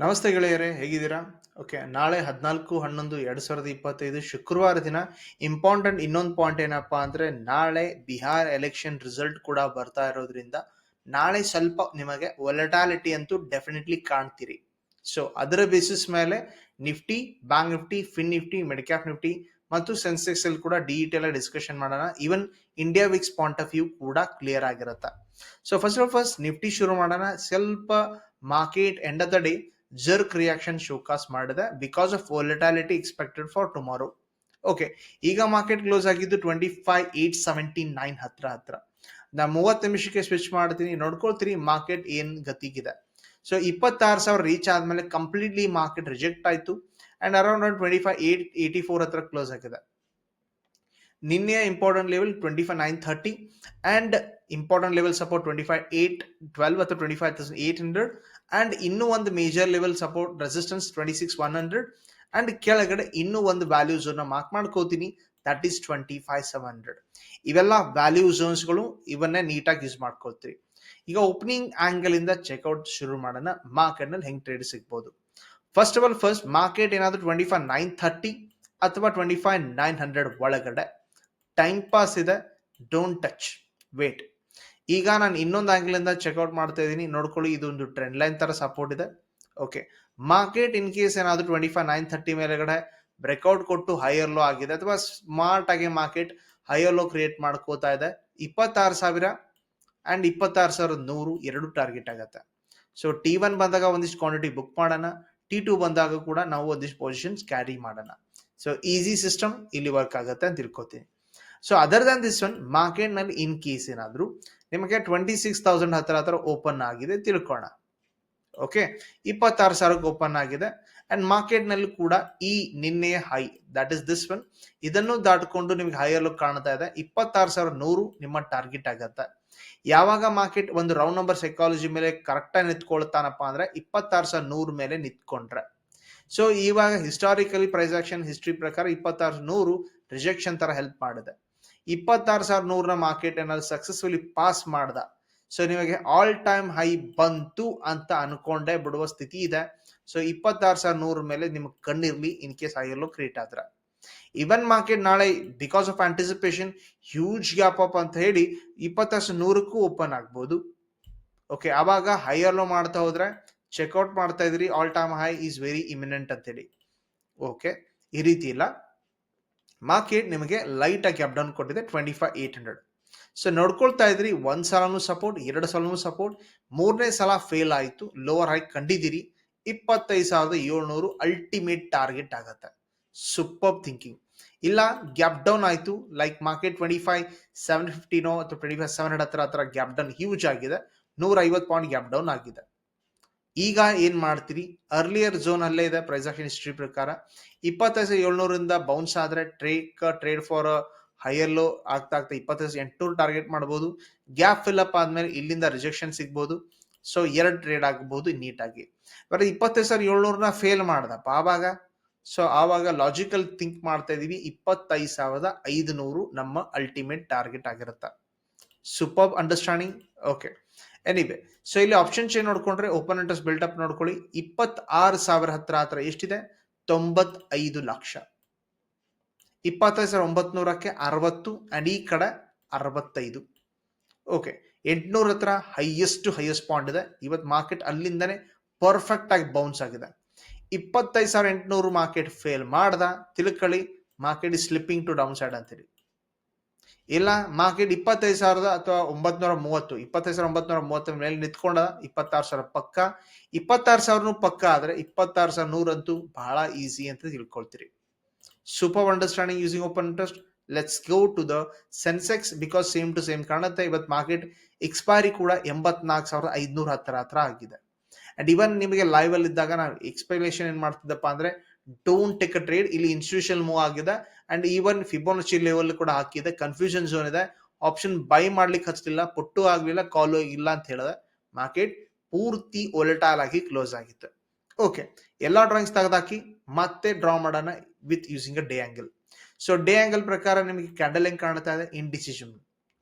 ನಮಸ್ತೆ ಗೆಳೆಯರೇ, ಹೇಗಿದ್ದೀರಾ? ಓಕೆ ನಾಳೆ ಹದಿನಾಲ್ಕು, ಹನ್ನೊಂದು, ಎರಡು ಸಾವಿರದ ಇಪ್ಪತ್ತೈದು ಶುಕ್ರವಾರ ದಿನ ಇಂಪಾರ್ಟೆಂಟ್ ಇನ್ನೊಂದು ಪಾಯಿಂಟ್ ಏನಪ್ಪಾ ಅಂದರೆ ನಾಳೆ ಬಿಹಾರ್ ಎಲೆಕ್ಷನ್ ರಿಸಲ್ಟ್ ಕೂಡ ಬರ್ತಾ ಇರೋದ್ರಿಂದ ನಾಳೆ ಸ್ವಲ್ಪ ನಿಮಗೆ ವೊಲಟಾಲಿಟಿ ಅಂತೂ ಡೆಫಿನೆಟ್ಲಿ ಕಾಣ್ತೀರಿ. ಸೊ ಅದರ ಬೇಸಿಸ್ ಮೇಲೆ Nifty Bank Nifty Fin Nifty Midcap Nifty ಮತ್ತು ಸೆನ್ಸೆಕ್ಸ್ ಅಲ್ಲಿ ಕೂಡ ಡಿಜಿಟಲ್ ಡಿಸ್ಕಷನ್ ಮಾಡೋಣ. Even India VIX point of view ಕೂಡ ಕ್ಲಿಯರ್ ಆಗಿರುತ್ತೆ. So first of first Nifty ಶುರು ಮಾಡೋಣ. ಸ್ವಲ್ಪ market end of the day jerk reaction showcase ಮಾಡಿದೆ because of volatility expected for tomorrow okay ಈಗ ಮಾರ್ಕೆಟ್ ಕ್ಲೋಸ್ ಆಗಿದ್ದು twenty five eight seventy nine ಹತ್ರ ಹತ್ರ. ನಾ ಮೂವತ್ತು ನಿಮಿಷಕ್ಕೆ ಸ್ವಿಚ್ ಮಾಡ್ತೀನಿ. ನೋಡ್ಕೊಳ್ತೀರಿ ಮಾರ್ಕೆಟ್ ಏನ್ ಗತಿಗಿದೆ. ಸೊ ಇಪ್ಪತ್ತಾರು ಸಾವಿರ ರೀಚ್ ಆದ್ಮೇಲೆ ಕಂಪ್ಲೀಟ್ಲಿ ಮಾರ್ಕೆಟ್ ರಿಜೆಕ್ಟ್ ಆಯ್ತು. And around twenty five eight eighty four ಹತ್ರ ಕ್ಲೋಸ್ ಆಗಿದೆ. ನಿನ್ನೆಯ important level twenty five nine thirty and important level support twenty five eight twelve ಅಥವಾ twenty five thousand eight hundred and ಇನ್ನೂ ಒಂದು major level support resistance twenty six one hundred and ಕೆಳಗಡೆ ಇನ್ನೂ ಒಂದು value zone mark ಮಾಡ್ಕೋತೀನಿ. That is twenty five seven hundred ಇವೆಲ್ಲ value ಝೋನ್ಸ್ಗಳು ಇವನ್ನೇ ನೀಟಾಗಿ ಯೂಸ್ ಮಾಡ್ಕೊಳ್ತೀರಿ. ಈಗ ಓಪನಿಂಗ್ ಆಂಗಲ್ ಇಂದ ಚೆಕ್ಔಟ್ ಶುರು ಮಾಡೋಣ. ಮಾರ್ಕೆಟ್ನಲ್ಲಿ ಹೆಂಗ್ ಟ್ರೇಡ್ ಸಿಗ್ಬೋದು? First of all first market ಏನಾದರೂ ಟ್ವೆಂಟಿ ಫೈವ್ ನೈನ್ ಥರ್ಟಿ ಅಥವಾ ಟ್ವೆಂಟಿ ಫೈವ್ ನೈನ್ ಹಂಡ್ರೆಡ್ ಒಳಗಡೆ. ಟೈಮ್ ಪಾಸ್ ಇದೆ. ಡೋಂಟ್ ಟಚ್ ವೇಟ್ ಈಗ ನಾನು ಇನ್ನೊಂದು ಆಂಗಲ್ ಇಂದ ಚೆಕ್ಔಟ್ ಮಾಡ್ತಾ ಇದ್ದೀನಿ ನೋಡ್ಕೊಳ್ಳಿ, ಇದೊಂದು ಟ್ರೆಂಡ್ ಲೈನ್ ತರ ಸಪೋರ್ಟ್ ಇದೆ. ಓಕೆ ಮಾರ್ಕೆಟ್ ಇನ್ ಕೇಸ್ ಏನಾದ್ರು ಟ್ವೆಂಟಿ ಫೈವ್ ನೈನ್ ಥರ್ಟಿ ಮೇಲೆಗಡೆ ಬ್ರೇಕ್ಔಟ್ ಕೊಟ್ಟು ಹೈಯರ್ ಲೋ ಆಗಿದೆ. ಅಥವಾ ಸ್ಮಾರ್ಟ್ ಆಗಿ ಮಾರ್ಕೆಟ್ ಹೈಯರ್ ಲೋ ಕ್ರಿಯೇಟ್ ಮಾಡ್ಕೋತಾ ಇದೆ. ಇಪ್ಪತ್ತಾರು ಸಾವಿರ ಅಂಡ್ ಇಪ್ಪತ್ತಾರು ಸಾವಿರದ ನೂರು ಎರಡು ಟಾರ್ಗೆಟ್ ಆಗುತ್ತೆ. ಸೊ ಟಿ ಒನ್ ಬಂದಾಗ ಒಂದಿಷ್ಟು ಕ್ವಾಂಟಿಟಿ ಬುಕ್ ಮಾಡೋಣ. ಟಿ ಟು ಬಂದಾಗ ಕೂಡ ನಾವು ಒಂದಿಷ್ಟು ಪೊಸಿಷನ್ಸ್ ಕ್ಯಾರಿ ಮಾಡೋಣ. ಸೊ ಈಸಿ ಸಿಸ್ಟಮ್ ಇಲ್ಲಿ ವರ್ಕ್ ಆಗುತ್ತೆ ಅಂತ ತಿಳ್ಕೊತೀನಿ. So other than this one ಮಾರ್ಕೆಟ್ನಲ್ಲಿ ಇನ್ ಕೇಸ್ ಏನಾದ್ರು ನಿಮಗೆ ಟ್ವೆಂಟಿ ಸಿಕ್ಸ್ ತೌಸಂಡ್ ಹತ್ರ ಹತ್ರ ಓಪನ್ ಆಗಿದೆ ತಿಳ್ಕೊಣ. ಓಕೆ ಇಪ್ಪತ್ತಾರು ಸಾವಿರಕ್ಕೆ ಓಪನ್ ಆಗಿದೆ. ಅಂಡ್ ಮಾರ್ಕೆಟ್ನಲ್ಲಿ ಕೂಡ ಈ ನಿನ್ನೆ high that is this one ಇದನ್ನು ದಾಟಿಕೊಂಡು ನಿಮ್ಗೆ ಹೈಯರ್ ಲುಕ್ ಕಾಣ್ತಾ ಇದೆ. ಇಪ್ಪತ್ತಾರು ಸಾವಿರ ನೂರು ನಿಮ್ಮ ಟಾರ್ಗೆಟ್ ಆಗತ್ತೆ. ಯಾವಾಗ ಮಾರ್ಕೆಟ್ ಒಂದು ರೌಂಡ್ ನಂಬರ್ ಸೈಕಾಲಜಿ ಮೇಲೆ ಕರೆಕ್ಟಾಗಿ ನಿಂತ್ಕೊಳ್ತಾನಪ್ಪ ಅಂದ್ರೆ ಇಪ್ಪತ್ತಾರು ಸಾವಿರ ನೂರು ಮೇಲೆ ನಿಂತ್ಕೊಂಡ್ರೆ. ಸೊ ಇವಾಗ ಹಿಸ್ಟಾರಿಕಲಿ ಪ್ರೈಸ್ ಆಕ್ಷನ್ ಹಿಸ್ಟ್ರಿ ಪ್ರಕಾರ ಇಪ್ಪತ್ತಾರು ನೂರು ರಿಜೆಕ್ಷನ್ ತರ ಹೆಲ್ಪ್ ಮಾಡಿದೆ. ಇಪ್ಪತ್ತಾರು ಸಾವಿರ ನೂರನ ಮಾರ್ಕೆಟ್ ಏನಾದ್ರು ಸಕ್ಸಸ್ಫುಲಿ ಪಾಸ್ ಮಾಡ್ದ. ಸೊ ನಿಮಗೆ ಆಲ್ ಟೈಮ್ ಹೈ ಬಂತು ಅಂತ ಅನ್ಕೊಂಡೆ ಬಿಡುವ ಸ್ಥಿತಿ ಇದೆ. ಸೊ ಇಪ್ಪತ್ತಾರು ಸಾವಿರ ನೂರ ಮೇಲೆ ನಿಮ್ಗೆ ಕಣ್ಣಿರ್ಲಿ ಇನ್ ಕೇಸ್ ಆಗಿರ್ಲು ಕ್ರಿಯೇಟ್ ಆದ್ರೆ. ಇವನ್ ಮಾರ್ಕೆಟ್ ನಾಳೆ because of anticipation huge gap up ಅಂತ ಹೇಳಿ ಇಪ್ಪತ್ತಾರು ಸಾವಿರ ನೂರಕ್ಕೂ ಓಪನ್ ಆಗ್ಬೋದು. ಓಕೆ ಅವಾಗ ಹೈಯರ್ ಲೋ ಮಾಡ್ತಾ ಹೋದ್ರೆ ಚೆಕ್ಔಟ್ ಮಾಡ್ತಾ ಇದ್ರಿ all time high is very imminent ಅಂತೇಳಿ ಓಕೆ ಈ ರೀತಿ ಇಲ್ಲ. ಮಾರ್ಕೆಟ್ ನಿಮಗೆ ಲೈಟಾಗಿ ಆಗಿ ಅಪ್ ಡೌನ್ ಕೊಟ್ಟಿದೆ twenty five eight hundred so ನೋಡ್ಕೊಳ್ತಾ ಇದ್ರಿ, ಒಂದು ಸಲನೂ ಸಪೋರ್ಟ್ ಎರಡು ಸಲನೂ ಸಪೋರ್ಟ್ ಮೂರನೇ ಸಲ ಫೇಲ್ ಆಯಿತು ಲೋವರ್ ಹೈ ಕಂಡಿದ್ದೀರಿ, ಇಪ್ಪತ್ತೈದು ಸಾವಿರದ ಏಳ್ನೂರು ಅಲ್ಟಿಮೇಟ್ ಟಾರ್ಗೆಟ್ ಆಗತ್ತೆ. ಸೂಪರ್ ಥಿಂಕಿಂಗ್ ಇಲ್ಲ ಗ್ಯಾಪ್ ಡೌನ್ ಆಯಿತು like market twenty five seven ಫಿಫ್ಟಿನೋ ಅಥವಾ ಟ್ವೆಂಟಿ ಫೈವ್ ಸೆವೆನ್ ಹಂಡ್ರೆಡ್ ಹತ್ರ ಹತ್ರ ಗ್ಯಾಪ್ ಡೌನ್ ಹ್ಯೂಜ್ ಆಗಿದೆ ನೂರ ಐವತ್ತು ಪಾಯಿಂಟ್ ಗ್ಯಾಪ್ ಡೌನ್ ಆಗಿದೆ. ಈಗ ಏನ್ ಮಾಡ್ತೀರಿ? ಅರ್ಲಿಯರ್ ಝೋನ್ ಅಲ್ಲೇ ಇದೆ ಪ್ರೈಸ್ ಆಫ್ ಹಿಸ್ಟ್ರಿ ಪ್ರಕಾರ. ಇಪ್ಪತ್ತೈದು ಏಳ್ನೂರಿಂದ ಬೌನ್ಸ್ ಆದ್ರೆ ಟ್ರೇಕ್ ಟ್ರೇಡ್ ಫಾರ್ ಹೈಯರ್ ಲೋ ಆಗ್ತಾ ಆಗ್ತಾ ಇಪ್ಪತ್ತೈದು ಎಂಟುನೂರು ಟಾರ್ಗೆಟ್ ಮಾಡಬಹುದು ಗ್ಯಾಪ್ ಫಿಲ್ ಅಪ್ ಆದ್ಮೇಲೆ ಇಲ್ಲಿಂದ ರಿಜೆಕ್ಷನ್ ಸಿಗ್ಬೋದು. ಸೊ ಎರಡು ಟ್ರೇಡ್ ಆಗಬಹುದು ನೀಟಾಗಿ. ಬರೀ ಇಪ್ಪತ್ತೈದು ಸಾವಿರ ಏಳ್ನೂರನ್ನ ಫೇಲ್ ಮಾಡ್ದಪ್ಪ ಆವಾಗ ಸೊ ಆವಾಗ ಲಾಜಿಕಲ್ ಥಿಂಕ್ ಮಾಡ್ತಾ ಇದೀವಿ. ಇಪ್ಪತ್ತೈದು ಸಾವಿರದ ಐದು ನೂರು ನಮ್ಮ ಅಲ್ಟಿಮೇಟ್ ಟಾರ್ಗೆಟ್ ಆಗಿರುತ್ತೆ. Super understanding okay anyway so ಇಲ್ಲಿ ಆಪ್ಷನ್ ಚೇನ್ ನೋಡ್ಕೊಂಡ್ರೆ ಓಪನ್ ಇಂಟ್ರೆಸ್ಟ್ ಬಿಲ್ಟ್ ಅಪ್ ನೋಡ್ಕೊಳ್ಳಿ. ಇಪ್ಪತ್ತಾರು ಸಾವಿರ ಹತ್ರ ಹತ್ರ ಎಷ್ಟಿದೆ? ತೊಂಬತ್ತೈದು ಲಕ್ಷ. ಇಪ್ಪತ್ತೈದು ಸಾವಿರ ಒಂಬತ್ನೂರಕ್ಕೆ ಅರವತ್ತು ಅಂಡ್ ಈ ಕಡೆ ಅರವತ್ತೈದು. ಓಕೆ ಎಂಟುನೂರ ಹತ್ರ ಹೈಯೆಸ್ಟ್ ಹೈಯೆಸ್ಟ್ ಪಾಯಿಂಟ್ ಇದೆ. ಇವತ್ತು ಮಾರ್ಕೆಟ್ ಅಲ್ಲಿಂದನೇ ಪರ್ಫೆಕ್ಟ್ ಆಗಿ ಬೌನ್ಸ್ ಆಗಿದೆ. ಇಪ್ಪತ್ತೈದು ಸಾವಿರ ಎಂಟುನೂರು ಮಾರ್ಕೆಟ್ ಫೇಲ್ ಮಾಡ್ದ. ತಿಳ್ಕೊಳ್ಳಿ market is slipping to downside ಅಂತೇಳಿ ಇಲ್ಲ, ಮಾರ್ಕೆಟ್ ಇಪ್ಪತ್ತೈದು ಸಾವಿರದ ಅಥವಾ ಒಂಬತ್ನೂರ ಮೂವತ್ತು. ಇಪ್ಪತ್ತೈದು ಸಾವಿರ, ಒಂಬತ್ನೂರ ಮೂವತ್ತರ ಮೇಲೆ ನಿಂತ್ಕೊಂಡ ಇಪ್ಪತ್ತಾರು ಸಾವಿರ ಪಕ್ಕ. ಇಪ್ಪತ್ತಾರು ಸಾವಿರನೂ ಪಕ್ಕ, ಆದ್ರೆ ಇಪ್ಪತ್ತಾರು ಸಾವಿರ ನೂರಂತೂ ಬಹಳ ಈಸಿ ಅಂತ ತಿಳ್ಕೊಳ್ತೀರಿ. Super understanding using open interest let's go to the Sensex because same to same ಕಾಣುತ್ತೆ. ಇವತ್ತು ಮಾರ್ಕೆಟ್ ಎಕ್ಸ್ಪೈರಿ ಕೂಡ ಎಂಬತ್ನಾಲ್ಕು ಸಾವಿರದ ಐದ್ನೂರ ಹತ್ತರ ಹತ್ರ ಆಗಿದೆ. ಅಂಡ್ ಇವನ್ ನಿಮಗೆ ಲೈವ್ ಅಲ್ಲಿ ಇದ್ದಾಗ ನಾವು ಎಕ್ಸ್ಪ್ಲನೇಷನ್ ಏನ್ ಮಾಡ್ತಿದ್ದಪ್ಪ ಅಂದ್ರೆ ಡೋಂಟ್ ಟೇಕ್ ಅ ಟ್ರೇಡ್ ಇಲ್ಲಿ ಇನ್ಸ್ಟಿಟ್ಯೂಷನ್ ಮೂವ್ ಆಗಿದೆ. ಅಂಡ್ ಈವನ್ ಫಿಬೋನಚಿ ಲೆವೆಲ್ ಕೂಡ ಹಾಕಿದೆ. ಕನ್ಫ್ಯೂಷನ್ ಝೋನ್ ಇದೆ. ಆಪ್ಷನ್ ಬೈ ಮಾಡ್ಲಿಕ್ಕೆ ಹಚ್ಚಲಿಲ್ಲ ಪುಟ್ಟು ಆಗಲಿಲ್ಲ. ಕಾಲು ಇಲ್ಲ ಅಂತ ಹೇಳಿದೆ. ಮಾರ್ಕೆಟ್ ಪೂರ್ತಿ ಒಲೆಟಾಲ್ ಆಗಿ ಕ್ಲೋಸ್ ಆಗಿತ್ತು. ಓಕೆ ಎಲ್ಲ ಡ್ರಾಯಿಂಗ್ಸ್ ತೆಗೆದಾಕಿ ಮತ್ತೆ ಡ್ರಾ ಮಾಡೋಣ with using a day angle so day angle ಪ್ರಕಾರ ನಿಮಗೆ ಕ್ಯಾಂಡಲ್ ಹೆಂಗ್ ಕಾಣ್ತಾ ಇದೆ? Indecision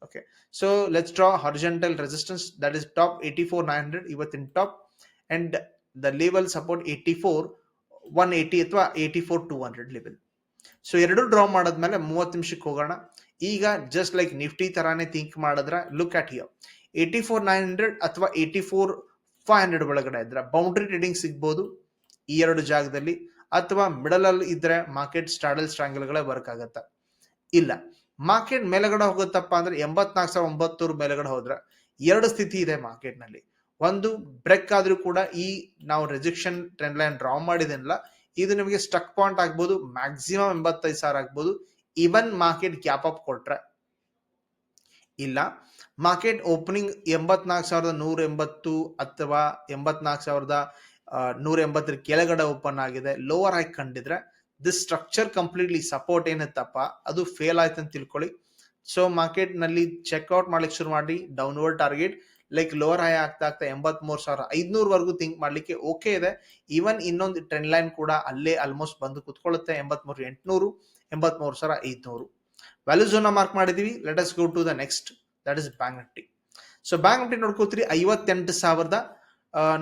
okay so let's draw horizontal resistance that is top eighty four nine hundred ಇವತ್ತಿನ top and the level support eighty four one eighty ಅಥವಾ eighty four two hundred level so ಎರಡು draw ಮಾಡಿದ್ಮೇಲೆ ಮೂವತ್ತು ನಿಮಿಷಕ್ಕೆ ಹೋಗೋಣ. ಈಗ ಜಸ್ಟ್ ಲೈಕ್ ನಿಫ್ಟಿ ತರಾನೇ think ಮಾಡಿದ್ರೆ look at here eighty four nine hundred ಅಥವಾ ಏಯ್ಟಿ ಫೋರ್ ಫೈವ್ ಹಂಡ್ರೆಡ್ ಒಳಗಡೆ ಇದ್ರೆ ಬೌಂಡ್ರಿ ಟ್ರೇಡಿಂಗ್ ಸಿಗ್ಬೋದು ಈ ಎರಡು ಜಾಗದಲ್ಲಿ. ಅಥವಾ ಮಿಡಲ್ ಅಲ್ಲಿ ಇದ್ರೆ ಮಾರ್ಕೆಟ್ ಸ್ಟ್ರಾಡಲ್ ಸ್ಟ್ರಾಂಗಲ್ಗಳೇ ವರ್ಕ್ ಆಗುತ್ತೆ. ಇಲ್ಲ ಮಾರ್ಕೆಟ್ ಮೇಲೆಗಡೆ ಹೋಗುತ್ತಪ್ಪ ಅಂದ್ರೆ ಎಂಬತ್ನಾಲ್ಕು ಸಾವಿರ ಒಂಬತ್ತೂರು ಮೇಲೆಗಡೆ ಹೋದ್ರೆ ಎರಡು ಸ್ಥಿತಿ ಇದೆ ಮಾರ್ಕೆಟ್ನಲ್ಲಿ. ಒಂದು ಬ್ರೇಕ್ ಆದ್ರೂ ಕೂಡ ಈ ನಾವು ರಿಜೆಕ್ಷನ್ ಟ್ರೆಂಡ್ ಲೈನ್ ಡ್ರಾ ಮಾಡಿದೆನಲ್ಲ ಇದು ನಿಮಗೆ ಸ್ಟಕ್ ಪಾಯಿಂಟ್ ಆಗ್ಬೋದು ಮ್ಯಾಕ್ಸಿಮಮ್ ಎಂಬತ್ತೈದು ಸಾವಿರ ಆಗ್ಬೋದು. ಇವನ್ ಮಾರ್ಕೆಟ್ ಗ್ಯಾಪ್ ಅಪ್ ಕೊಟ್ರೆ. ಇಲ್ಲ ಮಾರ್ಕೆಟ್ ಓಪನಿಂಗ್ ಎಂಬತ್ನಾಲ್ಕು ಸಾವಿರದ ನೂರ ಎಂಬತ್ತು ಅಥವಾ ಎಂಬತ್ನಾಲ್ಕು ಸಾವಿರದ ನೂರ ಎಂಬತ್ತರ ಕೆಳಗಡೆ ಓಪನ್ ಆಗಿದೆ. ಲೋವರ್ ಆಗಿ ಕಂಡಿದ್ರೆ ದಿಸ್ ಸ್ಟ್ರಕ್ಚರ್ ಕಂಪ್ಲೀಟ್ಲಿ ಸಪೋರ್ಟ್ ಏನಿತ್ತಪ್ಪ? ಅದು ಫೇಲ್ ಆಯ್ತು ಅಂತ ತಿಳ್ಕೊಳ್ಳಿ. ಸೊ ಮಾರ್ಕೆಟ್ನಲ್ಲಿ ಚೆಕ್ಔಟ್ ಮಾಡ್ಲಿಕ್ಕೆ ಶುರು ಮಾಡಿ downward target like lower high ಆಗ್ತಾ ಆಗ್ತಾ ಎಂಬತ್ ಮೂರ್ ಸಾವಿರ ಐದ್ನೂರ್ ವರೆಗೂ ಥಿಂಕ್ ಮಾಡ್ಲಿಕ್ಕೆ ಓಕೆ ಇದೆ. ಈವನ್ ಇನ್ನೊಂದು ಟ್ರೆಂಡ್ ಲೈನ್ ಕೂಡ ಅಲ್ಲೇ ಆಲ್ಮೋಸ್ಟ್ ಬಂದು ಕುತ್ಕೊಳ್ಳುತ್ತೆ. ಎಂಬತ್ ಮೂರು ಎಂಟ್ನೂರು ಎಂಬತ್ ಮೂರು ಸಾವಿರ, ಐದ್ನೂರು. ವ್ಯಾಲ್ಯೂ ಝೋನ್ ಮಾರ್ಕ್ ಮಾಡಿದೀವಿ. Let us go to the next that is Bank Nifty so Bank Nifty ನೋಡ್ಕೋತೀರಿ, ಐವತ್ತೆಂಟು ಸಾವಿರದ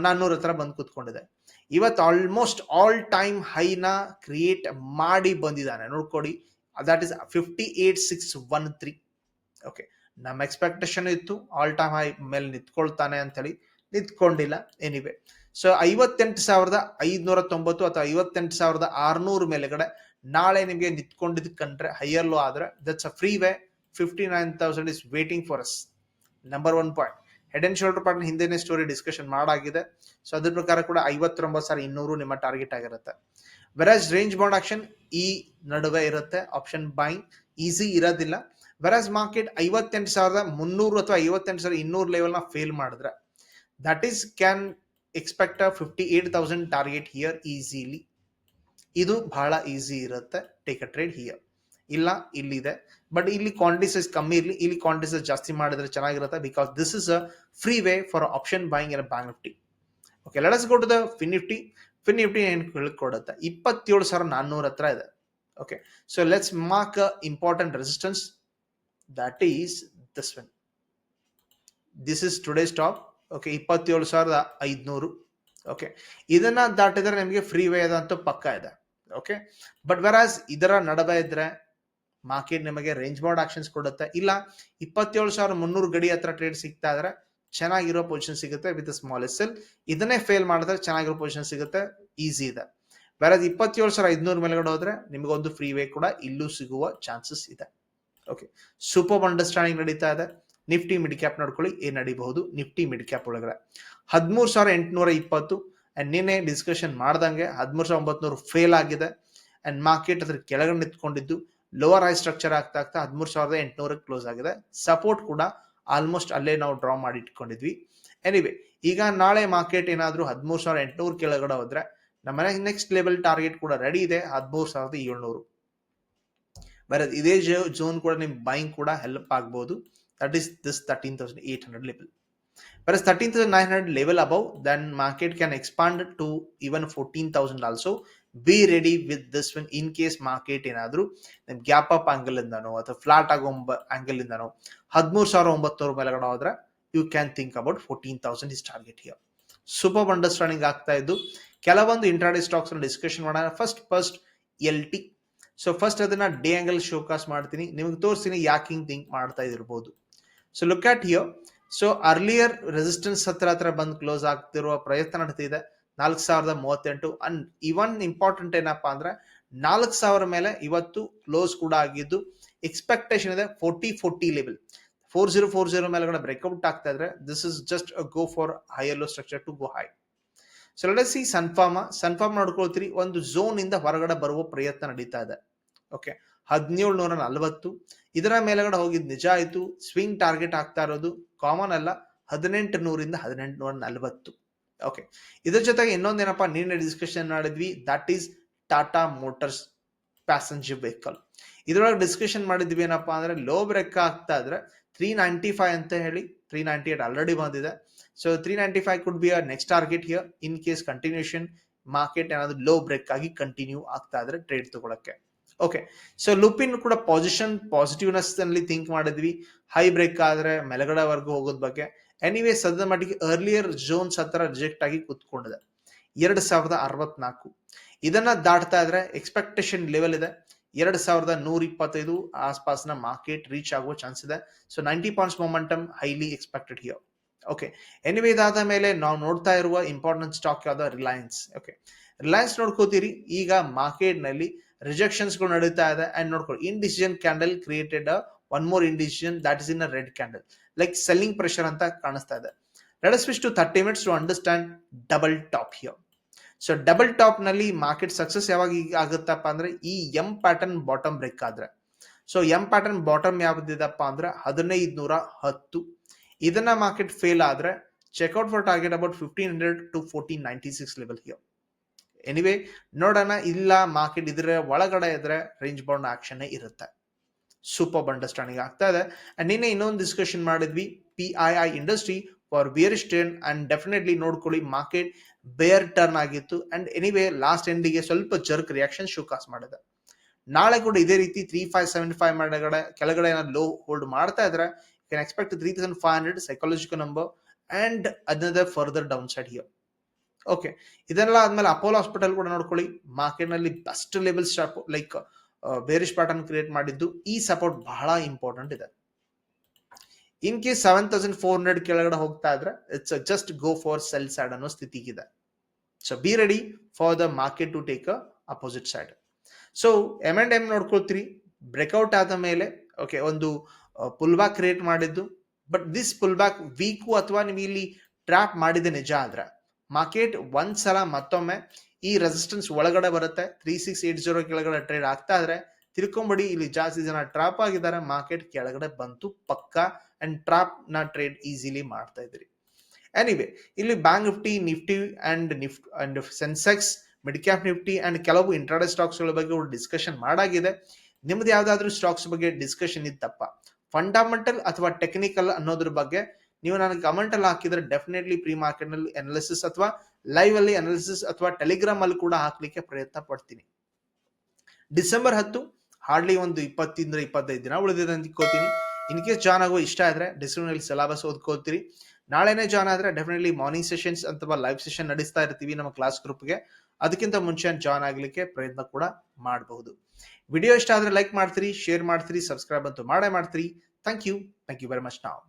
ನಾನ್ನೂರ ಹತ್ರ ಬಂದು ಕುತ್ಕೊಂಡಿದೆ. ಇವತ್ತು ಆಲ್ಮೋಸ್ಟ್ ಆಲ್ ಟೈಮ್ ಹೈನ ಕ್ರಿಯೇಟ್ ಮಾಡಿ ಬಂದಿದ್ದಾನೆ. ನೋಡ್ಕೊಡಿ. That is fifty eight six one three okay ನಮ್ಮ ಎಕ್ಸ್ಪೆಕ್ಟೇಷನ್ ಇತ್ತು ಆಲ್ ಟೈಮ್ ಹೈ ಮೇಲೆ ನಿಂತ್ಕೊಳ್ತಾನೆ ಅಂತೇಳಿ ನಿಂತ್ಕೊಂಡಿಲ್ಲ ಎನಿವೆ ಸೊ ಐವತ್ತೆಂಟು ಸಾವಿರದ ಐದ್ನೂರ ತೊಂಬತ್ತು ಅಥವಾ ಐವತ್ತೆಂಟು ಸಾವಿರದ ಆರುನೂರು ಮೇಲೆಗಡೆ ನಾಳೆ ನಿಮಗೆ ನಿಂತ್ಕೊಂಡಿದ್ದು ಕಂಡ್ರೆ ಹೈಯರ್ ಲೋ ಆದ್ರೆ that's a free way fifty nine thousand is waiting for us number one point head and shoulder part ಹಿಂದೆನೇ ಸ್ಟೋರಿ ಡಿಸ್ಕಷನ್ ಮಾಡಾಗಿದೆ. ಸೊ ಅದ್ರ ಪ್ರಕಾರ ಕೂಡ ಐವತ್ತೊಂಬತ್ತು ಸಾವಿರ ಇನ್ನೂರು ನಿಮ್ಮ ಟಾರ್ಗೆಟ್ ಆಗಿರುತ್ತೆ. ವೆರಾಜ್ ರೇಂಜ್ ಬಾಂಡ್ ಆಕ್ಷನ್ ಈ ನಡುವೆ ಇರುತ್ತೆ. ಆಪ್ಷನ್ ಬೈ ಈಸಿ ಇರೋದಿಲ್ಲ. ವೆರಾಸ್ ಮಾರ್ಕೆಟ್ ಐವತ್ತೆಂಟು ಸಾವಿರದ ಮುನ್ನೂರು ಅಥವಾ ಐವತ್ತೆಂಟು ಸಾವಿರದ ಇನ್ನೂರು ಲೆವೆಲ್ನ ಫೇಲ್ ಮಾಡಿದ್ರೆ that is can expect fifty eight thousand target here easily ಇದು ಬಹಳ ಈಸಿ ಇರುತ್ತೆ. ಟೇಕ್ ಅ ಟ್ರೇಡ್ ಹಿಯರ್ ಇಲ್ಲ, ಇಲ್ಲಿದೆ. ಬಟ್ ಇಲ್ಲಿ ಕ್ವಾಂಟಿಟಿ ಸೈಜ್ ಕಮ್ಮಿ ಇರಲಿ. ಇಲ್ಲಿ ಕ್ವಾಂಟಿಟಿ ಸೈಜ್ ಜಾಸ್ತಿ ಮಾಡಿದ್ರೆ ಚೆನ್ನಾಗಿರುತ್ತೆ because this is a free way for option buying in Bank Nifty okay let's go to the Fin Nifty Fin Nifty ಏನು ಹೇಳ್ಕೊಡುತ್ತೆ? ಇಪ್ಪತ್ತೇಳು ಸಾವಿರ ನಾನ್ನೂರ ಹತ್ರ ಇದೆ okay so let's mark important resistance that is this one this is today stop okay ಇಪ್ಪತ್ತೇಳು ಸಾವಿರದ ಐದುನೂರು. ಓಕೆ ಇದನ್ನ ದಾಟಿದ್ರೆ ನಿಮಗೆ ಫ್ರೀ ವೇ ಅಂತ ಪಕ್ಕ ಇದೆ. ಓಕೆ ಬಟ್ ವೆರಾಸ್ ಇದರ ನಡುವೆ ಇದ್ರೆ ಮಾರ್ಕೆಟ್ ನಿಮಗೆ ರೇಂಜ್ ಬಾರ್ಡ್ ಆಕ್ಷನ್ಸ್ ಕೊಡುತ್ತೆ. ಇಲ್ಲ, ಇಪ್ಪತ್ತೇಳು ಸಾವಿರ ಮುನ್ನೂರು ಗಡಿ ಹತ್ರ ಟ್ರೇಡ್ ಸಿಗ್ತಾ ಇದ್ರೆ ಚೆನ್ನಾಗಿರೋ ಪೊಸಿಷನ್ ಸಿಗುತ್ತೆ ವಿತ್ ಸ್ಮಾಲ್ ಸೆಲ್ ಇದನ್ನೇ ಫೇಲ್ ಮಾಡಿದ್ರೆ ಚೆನ್ನಾಗಿರೋ ಪೊಸಿಷನ್ ಸಿಗುತ್ತೆ ಈಸಿ ಇದೆ. ಬೇರೆ ಇಪ್ಪತ್ತೇಳು ಸಾವಿರ ಐದುನೂರು ಮೇಲೆಗಡೆ ಹೋದ್ರೆ ನಿಮಗೊಂದು ಫ್ರೀ ವೇ ಕೂಡ ಇಲ್ಲೂ ಸಿಗುವ ಚಾನ್ಸಸ್ ಇದೆ. ಓಕೆ ಸೂಪರ್ ಅಂಡರ್ಸ್ಟ್ಯಾಂಡಿಂಗ್ ನಡೀತಾ ಇದೆ. ನಿಫ್ಟಿ ಮಿಡ್ ಕ್ಯಾಪ್ ನೋಡ್ಕೊಳ್ಳಿ, ಏನ್ ನಡೀಬಹುದು? ನಿಫ್ಟಿ ಮಿಡ್ ಕ್ಯಾಪ್ ಒಳಗಡೆ. ಹದಿಮೂರು ಸಾವಿರ ಎಂಟುನೂರ ಇಪ್ಪತ್ತು ಅಂಡ್ ನಿನ್ನೆ ಡಿಸ್ಕಷನ್ ಮಾಡ್ದಂಗೆ ಹದಿಮೂರು ಸಾವಿರ ಒಂಬತ್ನೂರು ಫೇಲ್ ಆಗಿದೆ. ಅಂಡ್ ಮಾರ್ಕೆಟ್ ಅದ್ರ ಕೆಳಗಡೆ ನಿಂತ್ಕೊಂಡಿದ್ದು ಲೋವರ್ ಹೈ ಸ್ಟ್ರಕ್ಚರ್ ಆಗ್ತಾ ಆಗ್ತಾ ಹದಿಮೂರು ಸಾವಿರದ ಎಂಟುನೂರಕ್ಕೆ ಕ್ಲೋಸ್ ಆಗಿದೆ. ಸಪೋರ್ಟ್ ಕೂಡ ಆಲ್ಮೋಸ್ಟ್ ಅಲ್ಲೇ ನಾವು ಡ್ರಾ ಮಾಡಿ ಇಟ್ಕೊಂಡಿದ್ವಿ. ಎನಿವೆ ಈಗ ನಾಳೆ ಮಾರ್ಕೆಟ್ ಏನಾದರೂ ಹದಿಮೂರು ಸಾವಿರ ಎಂಟುನೂರು ಕೆಳಗಡೆ ಹೋದ್ರೆ, ನಮ್ಮ ನೆಕ್ಸ್ಟ್ ಲೆವೆಲ್ ಟಾರ್ಗೆಟ್ ಕೂಡ ರೆಡಿ ಇದೆ, ಹದಿಮೂರು ಸಾವಿರದ ಏಳ್ನೂರು. ಬೇರೆ ಇದೇ ಜೋನ್ ಕೂಡ ನಿಮ್ ಬೈಂಗ್ ಕೂಡ ಹೆಲ್ಪ್ ಆಗ್ಬಹುದು that is this thirteen thousand eight hundred level Whereas 13,900 level above, then market can expand to even 14,000 also. Be ready with this one in case market ಏನಾದರೂ ನಿಮ್ ಗ್ಯಾಪ್ ಅಪ್ ಆಂಗಲ್ ಇಂದನೋ ಅಥವಾ flat ಆಗೋ angle ಇಂದನೋ ಹದಿಮೂರು ಸಾವಿರ ಒಂಬತ್ತೂರು ಮೇಲೆಗಡೆ ಹೋದ್ರೆ you can think about fourteen thousand is target here super understanding ಆಗ್ತಾ ಇದ್ದು ಕೆಲವೊಂದು ಇಂಟ್ರಾಡೇ ಸ್ಟಾಕ್ಸ್ ಡಿಸ್ಕಷನ್ ಮಾಡೋಣ. First first L T so first ಅದನ್ನ ಡೇ ಆಂಗಲ್ ಶೋಕಾಸ್ ಮಾಡ್ತೀನಿ. ನಿಮಗೆ ತೋರಿಸ್ತೀನಿ ಯಾಕೆ ಹಿಂಗ್ ಥಿಂಕ್ ಮಾಡ್ತಾ ಇದಿರ್ಬೋದು. So look at here so earlier resistance ಹತ್ರ ಹತ್ರ ಬಂದು ಕ್ಲೋಸ್ ಆಗ್ತಿರುವ ಪ್ರಯತ್ನ ನಡೀತಿದೆ. ನಾಲ್ಕು ಸಾವಿರದ ಮೂವತ್ತೆಂಟು. ಅಂಡ್ ಇವನ್ ಇಂಪಾರ್ಟೆಂಟ್ ಏನಪ್ಪಾ ಅಂದ್ರೆ, ನಾಲ್ಕು ಸಾವಿರ ಮೇಲೆ ಇವತ್ತು ಕ್ಲೋಸ್ ಕೂಡ ಆಗಿದ್ದು ಎಕ್ಸ್ಪೆಕ್ಟೇಷನ್ ಇದೆ forty forty level four zero four zero ಮೇಲೆಗಡೆ ಬ್ರೇಕ್ಔಟ್ ಆಗ್ತಾ ಇದ್ರೆ this is just go for higher low structure to go high so let see Sun Pharma Sun Pharma ನೋಡ್ಕೊಳ್ತೀರಿ. ಒಂದು ಝೋನ್ ಇಂದ ಹೊರಗಡೆ ಬರುವ ಪ್ರಯತ್ನ ನಡೀತಾ ಇದೆ. ಓಕೆ ಹದಿನೇಳು ನೂರ ನಲವತ್ತು ಇದರ ಮೇಲೆಗಡೆ ಹೋಗಿದ್ ನಿಜ ಆಯ್ತು. ಸ್ವಿಂಗ್ ಟಾರ್ಗೆಟ್ ಆಗ್ತಾ ಇರೋದು. ಕಾಮನ್ ಅಲ್ಲ. ಹದಿನೆಂಟು ನೂರಿಂದ ಹದಿನೆಂಟು ನೂರ ನಲವತ್ತು ಓಕೆ ಇದ್ರ ಜೊತೆಗೆ ಇನ್ನೊಂದೇನಪ್ಪ ನಿನ್ನೆ ಡಿಸ್ಕಷನ್ ಮಾಡಿದ್ವಿ. That is Tata Motors passenger vehicle ಇದ್ರೊಳಗೆ ಡಿಸ್ಕಷನ್ ಮಾಡಿದ್ವಿ ಏನಪ್ಪಾ ಅಂದ್ರೆ ಲೋ ಬ್ರೇಕ್ ಆಗ್ತಾ ಇದ್ರೆ ತ್ರೀ ನೈಂಟಿ ಫೈವ್ ಅಂತ ಹೇಳಿ ತ್ರೀ ನೈಂಟಿ ಏಟ್ ಆಲ್ರೆಡಿ ಬಂದಿದೆ. So three ninety five could be a next target here in case continuation market ಏನಾದ್ರು ಲೋ ಬ್ರೇಕ್ ಆಗಿ ಕಂಟಿನ್ಯೂ ಆಗ್ತಾ ಇದ್ರೆ ಟ್ರೇಡ್ ತಗೊಳಕ್ಕೆ. ಓಕೆ ಸೊ ಲುಪಿನ್ ಕೂಡ ಪೊಸಿಷನ್ ಪಾಸಿಟಿವ್ನೆಸ್ ಅಲ್ಲಿ ಥಿಂಕ್ ಮಾಡಿದ್ವಿ. ಹೈ ಬ್ರೇಕ್ ಆದ್ರೆ ಮೆಲಗಡೆವರೆಗೂ ಹೋಗೋದ್ ಬಗ್ಗೆ. ಎನಿವೇ ಸದ್ಯದ ಮಟ್ಟಿಗೆ ಅರ್ಲಿಯರ್ ಝೋನ್ಸ್ ಹತ್ರ ರಿಜೆಕ್ಟ್ ಆಗಿ ಕುತ್ಕೊಂಡಿದೆ. ಎರಡ್ ಸಾವಿರದ ಅರವತ್ನಾಲ್ಕು. ಇದನ್ನ ದಾಟ್ತಾ ಇದ್ರೆ ಎಕ್ಸ್ಪೆಕ್ಟೇಷನ್ ಲೆವೆಲ್ ಇದೆ. ಎರಡು ಸಾವಿರದ ನೂರ ಇಪ್ಪತ್ತೈದು ಆಸ್ಪಾಸ್ನ ಮಾರ್ಕೆಟ್ ರೀಚ್ ಆಗುವ ಚಾನ್ಸ್ ಇದೆ. So ninety points momentum highly expected here okay anyway ಇದಾದ ಮೇಲೆ ನಾವು ನೋಡ್ತಾ ಇರುವ ಇಂಪಾರ್ಟೆಂಟ್ ಸ್ಟಾಕ್ ಯಾವ್ದು? ರಿಲಯನ್ಸ್ ಓಕೆ ರಿಲಯನ್ಸ್ ನೋಡ್ಕೋತೀರಿ. ಈಗ ಮಾರ್ಕೆಟ್ನಲ್ಲಿ ರಿಜೆಕ್ಷನ್ಸ್ಗಳು ನಡೀತಾ ಇದೆ. ಅಂಡ್ ನೋಡ್ಕೊಳ್ಳಿ indecision candle created one more indecision that is in a red candle like selling pressure ಅಂತ ಕಾಣಿಸ್ತಾ ಇದೆ. Let switch to thirty minutes to understand double top here so double ಟಾಪ್ನಲ್ಲಿ market success ಯಾವಾಗ ಆಗುತ್ತಪ್ಪ ಅಂದ್ರೆ ಈ ಎಂ ಪ್ಯಾಟರ್ನ್ ಬಾಟಮ್ ಬ್ರೇಕ್ ಆದ್ರೆ. So M pattern bottom ಯಾವ್ದಿದಪ್ಪ ಅಂದ್ರೆ ಹದಿನೈದು ನೂರ ಹತ್ತು ಇದನ್ನ ಮಾರ್ಕೆಟ್ ಫೇಲ್ ಆದ್ರೆ checkout for target about fifteen hundred to fourteen ninety six level here anyway ನೋಡೋಣ, ಇಲ್ಲ ಮಾರ್ಕೆಟ್ ಇದ್ರೆ, ಒಳಗಡೆ ಇದ್ರೆ ರೇಂಜ್ ಬೌಂಡ್ ಆಕ್ಷನ್ ಇರುತ್ತೆ. ಸೂಪರ್ ಅಂಡರ್ಸ್ಟ್ಯಾಂಡಿಂಗ್ ಆಗ್ತಾ ಇದೆ. ಅಂಡ್ ನಿನ್ನೆ ಇನ್ನೊಂದು ಡಿಸ್ಕಷನ್ ಮಾಡಿದ್ವಿ P I I industry for bear stain and definitely ನೋಡ್ಕೊಳ್ಳಿ ಮಾರ್ಕೆಟ್ ಬೇರ್ ಟರ್ನ್ ಆಗಿತ್ತು. ಅಂಡ್ ಎನಿವೇ ಲಾಸ್ಟ್ ಎಂಡಿಗೆ ಸ್ವಲ್ಪ ಜರ್ಕ್ ರಿಯಾಕ್ಷನ್ ಶೋಕಾಸ್ ಮಾಡಿದೆ. ನಾಳೆ ಕೂಡ ಇದೇ ರೀತಿ ತ್ರೀ ಫೈವ್ ಸೆವೆನ್ ಫೈವ್ ಮಾಡಗಡೆ ಕೆಳಗಡೆ ಲೋ ಹೋಲ್ಡ್ ಮಾಡ್ತಾ ಇದ್ರೆ you can expect three thousand five hundred psychological number and ಅದನ್ನದೇ further down side here okay ಇದೆಲ್ಲ ಆದ್ಮೇಲೆ ಅಪೋಲೋ ಹಾಸ್ಪಿಟಲ್ ಕೂಡ ನೋಡ್ಕೊಳ್ಳಿ. ಮಾರ್ಕೆಟ್ನಲ್ಲಿ best level like bearish pattern create ಮಾಡಿದ್ದು. ಈ ಸಪೋರ್ಟ್ ಬಹಳ ಇಂಪಾರ್ಟೆಂಟ್ ಇದೆ. In case seven thousand four hundred ಕೆಳಗಡೆ ಹೋಗ್ತಾ ಇದ್ರೆ it's just go for sell side ಅನ್ನೋ ಸ್ಥಿತಿಗಿದೆ. So be ready for the market to take a opposite side so M and M ನೋಡ್ಕೊಳ್ತೀರಿ. Breakout ಆದ ಮೇಲೆ ಓಕೆ ಒಂದು pull back create ಮಾಡಿದ್ದು. But this pull back weak ಅಥವಾ ನೀವು ಇಲ್ಲಿ trap ಮಾಡಿದ ನಿಜ ಆದ್ರೆ ಮಾರ್ಕೆಟ್ ಒಂದ್ಸಲ ಮತ್ತೊಮ್ಮೆ ಈ ರೆಸಿಸ್ಟೆನ್ಸ್ ಒಳಗಡೆ ಬರುತ್ತೆ. ತ್ರೀ ಸಿಕ್ಸ್ ಏಟ್ ಜೀರೋ ಕೆಳಗಡೆ ಟ್ರೇಡ್ ಆಗ್ತಾ ಇದ್ರೆ ತಿಳ್ಕೊಂಬಿಡಿ, ಇಲ್ಲಿ ಜಾಸ್ತಿ ಜನ ಟ್ರಾಪ್ ಆಗಿದ್ದಾರೆ. ಮಾರ್ಕೆಟ್ ಕೆಳಗಡೆ ಬಂತು ಪಕ್ಕ ಅಂಡ್ ಟ್ರಾಪ್ನ ಟ್ರೇಡ್ ಈಸಿಲಿ ಮಾಡ್ತಾ ಇದ್ರಿ ಎನಿವೆ ಇಲ್ಲಿ Bank Nifty Nifty and Nifty and Sensex midcap Nifty and ಕೆಲವು ಇಂಟ್ರಾಡೆ ಸ್ಟಾಕ್ಸ್ಗಳ ಬಗ್ಗೆ ಡಿಸ್ಕಷನ್ ಮಾಡಾಗಿದೆ. ನಿಮ್ದು ಯಾವ್ದಾದ್ರು ಸ್ಟಾಕ್ಸ್ ಬಗ್ಗೆ ಡಿಸ್ಕಷನ್ ಇತ್ತಪ್ಪ? ಫಂಡಮೆಂಟಲ್ ಅಥವಾ ಟೆಕ್ನಿಕಲ್ ಅನ್ನೋದ್ರ ಬಗ್ಗೆ ನೀವು ನನಗೆ ಕಮೆಂಟ್ ಅಲ್ಲಿ ಹಾಕಿದ್ರೆ ಡೆಫಿನೆಟ್ಲಿ ಪ್ರೀ ಮಾರ್ಕೆಟ್ನಲ್ಲಿ ಅನಾಲಿಸಿಸ್ ಅಥವಾ ಲೈವ್ ಅಲ್ಲಿ ಅನಾಲಿಸಿಸ್ ಅಥವಾ ಟೆಲಿಗ್ರಾಮ್ ಅಲ್ಲಿ ಕೂಡ ಹಾಕ್ಲಿಕ್ಕೆ ಪ್ರಯತ್ನ ಪಡ್ತೀನಿ. ಡಿಸೆಂಬರ್ ಹತ್ತು ಹಾರ್ಡ್ಲಿ ಒಂದು ಇಪ್ಪತ್ತಿಂದ ಇಪ್ಪತ್ತೈದು ದಿನ ಉಳಿದಿದೆ ಅಂತ ಇಟ್ಕೋತೀನಿ ಇನ್ ಕೇಸ್ ಜಾನ್ ಆಗೋ ಇಷ್ಟ ಆದ್ರೆ ಡಿಸ್ಕ್ರಿಪ್ಷನ್ ಸಿಲಾಬಸ್ ಓದ್ಕೋತೀರಿ ನಾಳೆನೇ ಜಾನ್ ಆದ್ರೆ ಡೆಫಿನೆಟ್ಲಿ ಮಾರ್ನಿಂಗ್ ಸೆಷನ್ಸ್ ಅಥವಾ ಲೈವ್ ಸೆಷನ್ ನಡೆಸ್ತಾ ಇರ್ತೀವಿ ನಮ್ಮ ಕ್ಲಾಸ್ ಗ್ರೂಪ್ಗೆ ಅದಕ್ಕಿಂತ ಮುಂಚೆ ಜಾನ್ ಆಗ್ಲಿಕ್ಕೆ ಪ್ರಯತ್ನ ಕೂಡ ಮಾಡಬಹುದು. ವಿಡಿಯೋ ಇಷ್ಟ ಆದ್ರೆ ಲೈಕ್ ಮಾಡ್ತೀರಿ ಶೇರ್ ಮಾಡ್ತೀರಿ ಸಬ್ಸ್ಕ್ರೈಬ್ ಅಂತೂ ಮಾಡೇ ಮಾಡ್ತೀರಿ. Thank you thank you very much ನಾವು